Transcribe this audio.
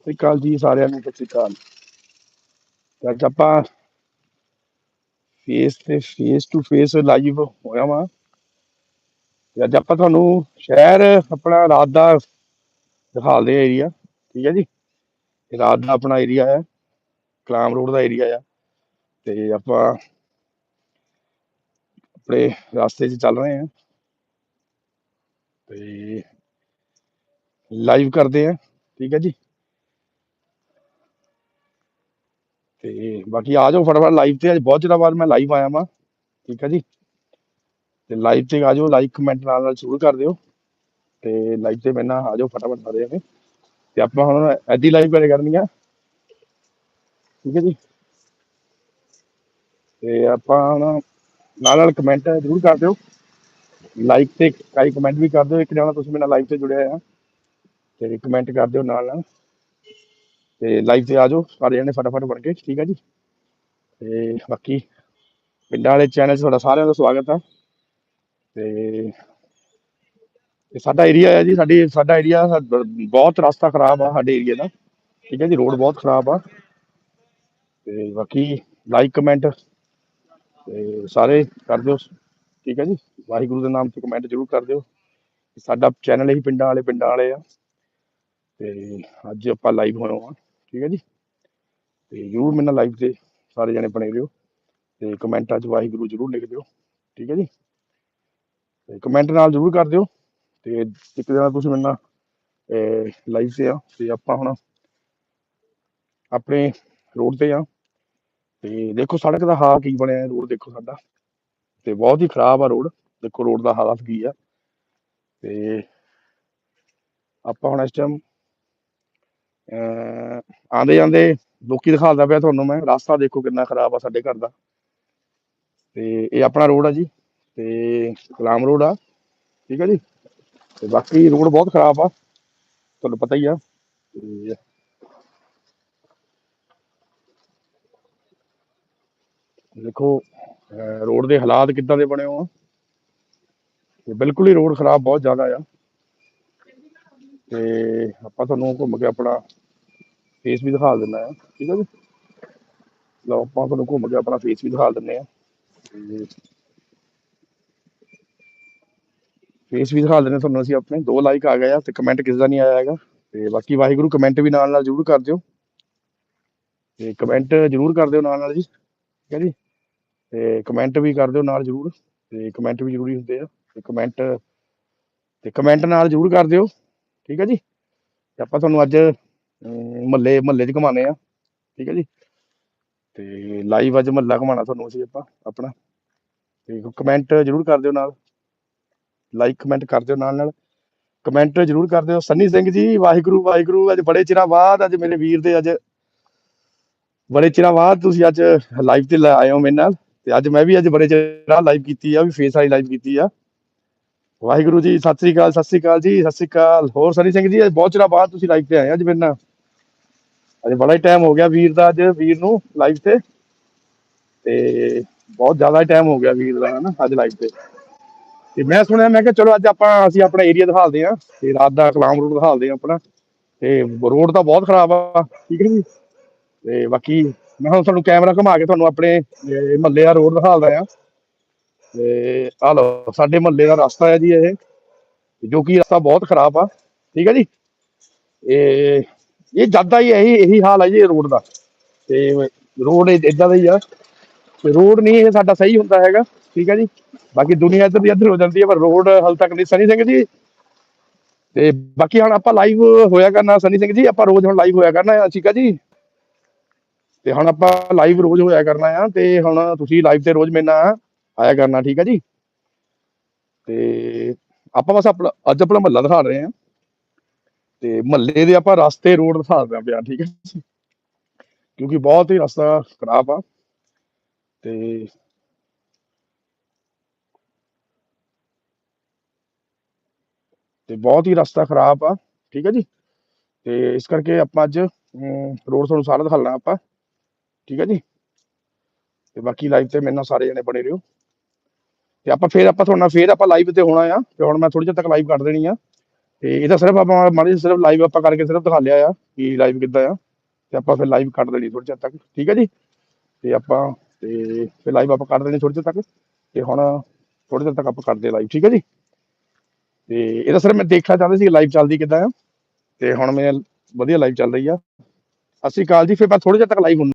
ਸਤਿ ਸ੍ਰੀ ਅਕਾਲ ਜੀ, ਸਾਰਿਆਂ ਨੂੰ ਸਤਿ ਸ੍ਰੀ ਅਕਾਲ। ਅੱਜ ਆਪਾਂ ਫੇਸ ਤੇ ਫੇਸ ਟੂ ਫੇਸ ਲਾਈਵ ਹੋਇਆ ਵਾ। ਤੇ ਅੱਜ ਆਪਾਂ ਤੁਹਾਨੂੰ ਸ਼ਹਿਰ ਆਪਣਾ ਰਾਤ ਦਾ ਦਿਖਾਉਂਦੇ ਏਰੀਆ ਠੀਕ ਹੈ ਜੀ? ਇਹ ਰਾਤ ਦਾ ਆਪਣਾ ਏਰੀਆ ਹੈ, ਕਲਾਮ ਰੋਡ ਦਾ ਏਰੀਆ ਆ। ਤੇ ਆਪਾਂ ਆਪਣੇ ਰਸਤੇ 'ਚ ਚੱਲ ਰਹੇ ਹਾਂ। ਤੇ ਲਾਈਵ ਕਰਦੇ ਆ ਠੀਕ ਹੈ ਜੀ? ਤੇ ਬਾਕੀ ਆ ਜਾਓ ਫਟਾਫਟ ਲਾਈਵ ਤੇ, ਅੱਜ ਬਹੁਤ ਚਿਰਾਂ ਬਾਅਦ ਮੈਂ ਲਾਈਵ ਆਇਆ ਵਾਂ। ਠੀਕ ਹੈ ਜੀ? ਤੇ ਲਾਈਵ ਤੇ ਆ ਜਾਓ ਲਾਈਕ ਕਮੈਂਟ ਨਾਲ ਨਾਲ ਸ਼ੁਰੂ ਕਰ ਦਿਓ। ਤੇ ਲਾਈਵ ਤੇ ਮੈਨਾਂ ਆ ਜਾਓ ਫਟਾਫਟ ਸਾਰੇ ਜਣੇ। ਤੇ ਆਪਾਂ ਹੁਣ ਐਦੀ ਲਾਈਵ ਕਰੇ ਕਰਨੀ ਆ? ਠੀਕ ਹੈ ਜੀ? ਤੇ ਆਪਾਂ ਹੁਣ ਨਾਲ ਨਾਲ ਕਮੈਂਟ ਜ਼ਰੂਰ ਕਰ ਦਿਓ। ਲਾਈਕ ਤੇ ਕਾਈ ਕਮੈਂਟ ਵੀ ਕਰ ਦਿਓ। ਇੱਕ ਜਣਾ ਤੁਸੀਂ ਮੇਰੇ ਨਾਲ ਲਾਈਵ ਤੇ ਜੁੜਿਆ ਆ ਤੇ ਕਮੈਂਟ ਕਰ ਦਿਓ ਨਾਲ ਨਾਲ। ਤੇ ਲਾਈਵ ਤੇ ਆ ਜਾਓ, ਸਾਰੇ ਜਣੇ ਫਟਾਫਟ ਬਣ ਕੇ, ਠੀਕ ਆ ਜੀ? ਤੇ ਬਾਕੀ ਪਿੰਡਾਂ ਵਾਲੇ ਚੈਨਲ 'ਚ ਤੁਹਾਡਾ ਸਾਰਿਆਂ ਦਾ ਸਵਾਗਤ ਆ। ਤੇ ਇਹ ਸਾਡਾ ਏਰੀਆ ਹੈ ਜੀ, ਸਾਡੀ, ਸਾਡਾ ਏਰੀਆ ਬਹੁਤ ਰਸਤਾ ਖਰਾਬ ਆ ਸਾਡੇ ਏਰੀਆ ਦਾ, ਠੀਕ ਹੈ ਜੀ? ਰੋਡ ਬਹੁਤ ਖਰਾਬ ਆ। ਤੇ ਬਾਕੀ ਲਾਈਕ ਕਮੈਂਟ ਤੇ ਸਾਰੇ ਕਰ ਦਿਓ, ਠੀਕ ਹੈ ਜੀ? ਵਾਹਿਗੁਰੂ ਦੇ ਨਾਮ ਤੇ ਕਮੈਂਟ ਜ਼ਰੂਰ ਕਰ ਦਿਓ। ਸਾਡਾ ਚੈਨਲ ਹੀ ਪਿੰਡਾਂ ਵਾਲੇ ਪਿੰਡਾਂ ਵਾਲੇ ਆ। ਤੇ ਅੱਜ ਆਪਾਂ ਲਾਈਵ ਹੋਏ ਹਾਂ। ਠੀਕ ਹੈ ਜੀ? ਤੇ ਜ਼ਰੂਰ ਮੇਰੇ ਨਾਲ ਲਾਈਵ ਤੇ ਸਾਰੇ ਜਣੇ ਬਣੇ ਰਹੋ ਤੇ ਕਮੈਂਟਾਂ 'ਚ ਵਾਹਿਗੁਰੂ ਜ਼ਰੂਰ ਲਿਖ ਦਿਓ, ਠੀਕ ਹੈ ਜੀ? ਤੇ ਕਮੈਂਟ ਨਾਲ ਜ਼ਰੂਰ ਕਰ ਦਿਓ ਤੇ ਇੱਕ ਦਿਨ ਤੁਸੀਂ ਮੇਰੇ ਨਾਲ ਲਾਈਵ ਤੇ ਆ ਤੇ ਆਪਾਂ ਹੁਣ ਆਪਣੇ ਰੋਡ ਤੇ ਆ ਤੇ ਦੇਖੋ ਸੜਕ ਦਾ ਹਾਲ ਕੀ ਬਣਿਆ ਰੋਡ ਦੇਖੋ ਸਾਡਾ ਤੇ ਬਹੁਤ ਹੀ ਖਰਾਬ ਆ ਰੋਡ ਦੇਖੋ ਰੋਡ ਦਾ ਹਾਲਤ ਕੀ ਆ ਤੇ ਆਪਾਂ ਹੁਣ ਇਸ ਟਾਈਮ ਆਂਦੇ ਜਾਂਦੇ ਲੋਕੀ ਦਿਖਾਉਂਦਾ ਪਿਆ ਤੁਹਾਨੂੰ ਮੈਂ, ਰਸਤਾ ਦੇਖੋ ਕਿੰਨਾ ਖਰਾਬ ਆ ਸਾਡੇ ਘਰ ਦਾ। ਤੇ ਇਹ ਆਪਣਾ ਰੋਡ ਆ ਜੀ, ਤੇ ਕਲਾਮ ਰੋਡ ਆ, ਠੀਕ ਹੈ ਜੀ? ਤੇ ਬਾਕੀ ਰੋਡ ਬਹੁਤ ਖਰਾਬ ਆ, ਤੁਹਾਨੂੰ ਪਤਾ ਹੀ ਆ। ਦੇਖੋ ਰੋਡ ਦੇ ਹਾਲਾਤ ਕਿੱਦਾਂ ਦੇ ਬਣੇ ਹੋ ਆ ਤੇ ਬਿਲਕੁਲ ਹੀ ਰੋਡ ਖਰਾਬ ਬਹੁਤ ਜ਼ਿਆਦਾ ਆ। ਤੇ ਆਪਾਂ ਤੁਹਾਨੂੰ ਘੁੰਮ ਕੇ ਆਪਣਾ ਫੇਸ ਵੀ ਦਿਖਾ ਦਿੰਦਾ ਆ ਠੀਕ ਹੈ ਜੀ? ਲਓ, ਆਪਾਂ ਤੁਹਾਨੂੰ ਘੁੰਮ ਕੇ ਆਪਣਾ ਫੇਸ ਵੀ ਦਿਖਾ ਦਿੰਦੇ ਆ ਫੇਸ ਵੀ ਦਿਖਾ ਦਿੰਦੇ ਤੁਹਾਨੂੰ ਅਸੀਂ ਆਪਣੇ। ਦੋ ਲਾਈਕ ਆ ਗਏ ਆ ਤੇ ਕਮੈਂਟ ਕਿਸੇ ਦਾ ਨਹੀਂ ਆਇਆ ਹੈਗਾ। ਤੇ ਬਾਕੀ ਵਾਹਿਗੁਰੂ ਕਮੈਂਟ ਵੀ ਨਾਲ ਨਾਲ ਜ਼ਰੂਰ ਕਰ ਦਿਓ। ਤੇ ਕਮੈਂਟ ਜ਼ਰੂਰ ਕਰ ਦਿਓ ਨਾਲ ਨਾਲ ਜੀ, ਠੀਕ ਹੈ ਜੀ? ਤੇ ਕਮੈਂਟ ਵੀ ਕਰ ਦਿਓ ਨਾਲ ਜ਼ਰੂਰ। ਤੇ ਕਮੈਂਟ ਵੀ ਜ਼ਰੂਰੀ ਹੁੰਦੇ ਆ। ਤੇ ਕਮੈਂਟ ਤੇ ਕਮੈਂਟ ਨਾਲ ਜ਼ਰੂਰ ਕਰ ਦਿਓ, ਠੀਕ ਹੈ ਜੀ? ਤੇ ਆਪਾਂ ਤੁਹਾਨੂੰ ਅੱਜ ਮਹੱਲੇ ਮਹੱਲੇ 'ਚ ਘਮਾਣੇ ਆ ਠੀਕ ਹੈ ਜੀ? ਤੇ ਲਾਈਵ ਅੱਜ ਮਹੱਲਾ ਘਮਾਣਾ ਤੁਹਾਨੂੰ ਅਸੀਂ ਆਪਾਂ, ਆਪਣਾ। ਤੇ ਕਮੈਂਟ ਜ਼ਰੂਰ ਕਰ ਦਿਓ ਨਾਲ। ਲਾਈਕ ਕਮੈਂਟ ਕਰ ਦਿਓ ਨਾਲ ਨਾਲ। ਕਮੈਂਟ ਜ਼ਰੂਰ ਕਰ ਦਿਓ। ਸੰਨੀ ਸਿੰਘ ਜੀ, ਵਾਹਿਗੁਰੂ ਵਾਹਿਗੁਰੂ, ਅੱਜ ਬੜੇ ਚਿਰਾਂ ਬਾਅਦ ਅੱਜ ਮੇਰੇ ਵੀਰ ਦੇ ਅੱਜ ਬੜੇ ਚਿਰਾਂ ਬਾਅਦ ਤੁਸੀਂ ਅੱਜ ਲਾਈਵ ਤੇ ਆਏ ਹੋ ਮੇਰੇ ਨਾਲ। ਤੇ ਅੱਜ ਮੈਂ ਵੀ ਅੱਜ ਬੜੇ ਚਿਰਾਂ ਲਾਈਵ ਕੀਤੀ ਆ, ਵੀ ਫੇਸ ਵਾਲੀ ਲਾਈਵ ਕੀਤੀ ਆ। ਵਾਹਿਗੁਰੂ ਜੀ, ਸਤਿ ਸ੍ਰੀ ਅਕਾਲ, ਸਤਿ ਸ੍ਰੀ ਅਕਾਲ ਜੀ, ਸਤਿ ਸ੍ਰੀ ਅਕਾਲ। ਹੋਰ ਸਨੀ ਸਿੰਘ ਜੀ, ਅੱਜ ਬਹੁਤ ਚਿਰਾਂ ਬਾਅਦ ਤੁਸੀਂ ਲਾਈਵ ਤੇ ਆਏ ਅੱਜ ਮੇਰੇ ਨਾਲ। ਅੱਜ ਬੜਾ ਹੀ ਟਾਈਮ ਹੋ ਗਿਆ ਵੀਰ ਦਾ ਅੱਜ, ਵੀਰ ਨੂੰ ਲਾਈਵ ਤੇ। ਤੇ ਬਹੁਤ ਜ਼ਿਆਦਾ ਟਾਈਮ ਹੋ ਗਿਆ ਵੀਰ ਦਾ, ਹਨਾ, ਅੱਜ ਲਾਈਵ ਤੇ। ਤੇ ਮੈਂ ਸੁਣਿਆ, ਮੈਂ ਕਿਹਾ ਚਲੋ ਅੱਜ ਆਪਾਂ, ਅਸੀਂ ਆਪਣਾ ਏਰੀਆ ਦਿਖਾਲਦੇ ਆ ਤੇ ਰਾਤ ਦਾ ਕਲਾਮ ਰੋਡ ਦਿਖਾਲਦੇ ਆ ਆਪਣਾ। ਤੇ ਰੋਡ ਤਾਂ ਬਹੁਤ ਖਰਾਬ ਆ, ਠੀਕ ਹੈ ਜੀ? ਤੇ ਬਾਕੀ ਮੈਂ ਹੁਣ ਤੁਹਾਨੂੰ ਕੈਮਰਾ ਘੁਮਾ ਕੇ ਤੁਹਾਨੂੰ ਆਪਣੇ ਮਹੱਲੇ ਦਾ ਰੋਡ ਦਿਖਾਲਦਾ ਆ ਤੇ ਆ ਲਓ, ਸਾਡੇ ਮਹੱਲੇ ਦਾ ਰਸਤਾ ਹੈ ਜੀ ਇਹ। ਜੋ ਕਿ ਰਸਤਾ ਬਹੁਤ ਖਰਾਬ ਆ, ਠੀਕ ਹੈ ਜੀ? ਇਹ ਇਹ ਜਦਾਂ ਹੀ ਇਹੀ ਇਹੀ ਹਾਲ ਹੈ ਜੀ ਰੋਡ ਦਾ। ਤੇ ਰੋਡ ਇਦਾਂ ਦਾ ਹੀ ਆ। ਤੇ ਰੋਡ ਨਹੀਂ ਇਹ ਸਾਡਾ ਸਹੀ ਹੁੰਦਾ ਹੈਗਾ, ਠੀਕ ਹੈ ਜੀ। ਬਾਕੀ ਦੁਨੀਆ ਇੱਧਰ ਦੀ ਇੱਧਰ ਹੋ ਜਾਂਦੀ ਹੈ ਪਰ ਰੋਡ ਹਾਲ ਤੱਕ ਨਹੀਂ। ਸਨੀ ਸਿੰਘ ਜੀ। ਤੇ ਬਾਕੀ ਹੁਣ ਆਪਾਂ ਲਾਈਵ ਹੋਇਆ ਕਰਨਾ, ਸਨੀ ਸਿੰਘ ਜੀ, ਆਪਾਂ ਰੋਜ਼ ਹੁਣ ਲਾਈਵ ਹੋਇਆ ਕਰਨਾ ਠੀਕ ਹੈ ਜੀ। ਤੇ ਹੁਣ ਆਪਾਂ ਲਾਈਵ ਰੋਜ਼ ਹੋਇਆ ਕਰਨਾ ਆ, ਤੇ ਹੁਣ ਤੁਸੀਂ ਲਾਈਵ ਤੇ ਰੋਜ਼ ਮੇਰੇ ਨਾਲ ਆਇਆ ਕਰਨਾ, ਠੀਕ ਹੈ ਜੀ। ਤੇ ਆਪਾਂ ਬਸ ਆਪਣਾ, ਅੱਜ ਆਪਣਾ ਮਹੱਲਾ ਦਿਖਾ ਰਹੇ ਹਾਂ ਤੇ ਮਹੱਲੇ ਦੇ ਆਪਾਂ ਰਸਤੇ ਰੋਡ ਦਿਖਾ ਰਹੇ ਪਿਆ, ਠੀਕ ਹੈ ਕਿਉਂਕਿ ਬਹੁਤ ਹੀ ਰਸਤਾ ਖਰਾਬ ਆ। ਤੇ ਤੇ ਬਹੁਤ ਹੀ ਰਸਤਾ ਖਰਾਬ ਆ, ਠੀਕ ਹੈ ਜੀ। ਤੇ ਇਸ ਕਰਕੇ ਆਪਾਂ ਅੱਜ ਰੋਡ ਤੁਹਾਨੂੰ ਸਾਰਾ ਦਿਖਾਣਾ ਆਪਾਂ, ਠੀਕ ਹੈ ਜੀ। ਤੇ ਬਾਕੀ ਲਾਈਵ ਤੇ ਮੇਰੇ ਨਾਲ ਸਾਰੇ ਜਣੇ ਬਣੇ ਰਹੋ। ਤੇ ਆਪਾਂ ਫੇਰ ਆਪਾਂ ਤੁਹਾਡੇ ਨਾਲ ਫੇਰ ਆਪਾਂ ਲਾਈਵ ਤੇ ਹੋਣਾ ਆ, ਤੇ ਹੁਣ ਮੈਂ ਥੋੜੀ ਜਿਹਾ ਤੱਕ ਲਾਈਵ ਕੱਢ ਦੇਣੀ ਆ। ਤੇ ਇਹਦਾ ਸਿਰਫ ਆਪਾਂ ਮਾੜੀ ਜਿਹੀ ਸਿਰਫ ਲਾਈਵ ਆਪਾਂ ਕਰਕੇ ਸਿਰਫ ਦਿਖਾ ਲਿਆ ਆ ਕਿ ਲਾਈਵ ਕਿੱਦਾਂ ਆ ਤੇ ਆਪਾਂ ਫਿਰ ਲਾਈਵ ਕੱਟ ਦੇਣੀ ਥੋੜੀ ਚਿਰ ਤੱਕ, ਠੀਕ ਹੈ ਜੀ? ਤੇ ਆਪਾਂ ਤੇ ਫਿਰ ਲਾਈਵ ਆਪਾਂ ਕੱਟ ਦੇਣੀ ਥੋੜੀ ਚਿਰ ਤੱਕ ਤੇ ਹੁਣ ਥੋੜੀ ਚਿਰ ਤੱਕ ਆਪਾਂ ਕਰਦੇ ਲਾਈਵ ਠੀਕ ਹੈ ਜੀ? ਤੇ ਇਹਦਾ ਸਿਰਫ ਮੈਂ ਦੇਖਣਾ ਚਾਹੁੰਦਾ ਸੀ ਲਾਈਵ ਚੱਲਦੀ ਕਿੱਦਾਂ ਆ ਤੇ ਹੁਣ ਮੈਂ ਵਧੀਆ ਲਾਈਵ ਚੱਲ ਰਹੀ ਆ। ਸਤਿ ਕਾਲ ਜੀ, ਫਿਰ ਮੈਂ ਥੋੜੀ ਚਿਰ ਤੱਕ ਲਾਈਵ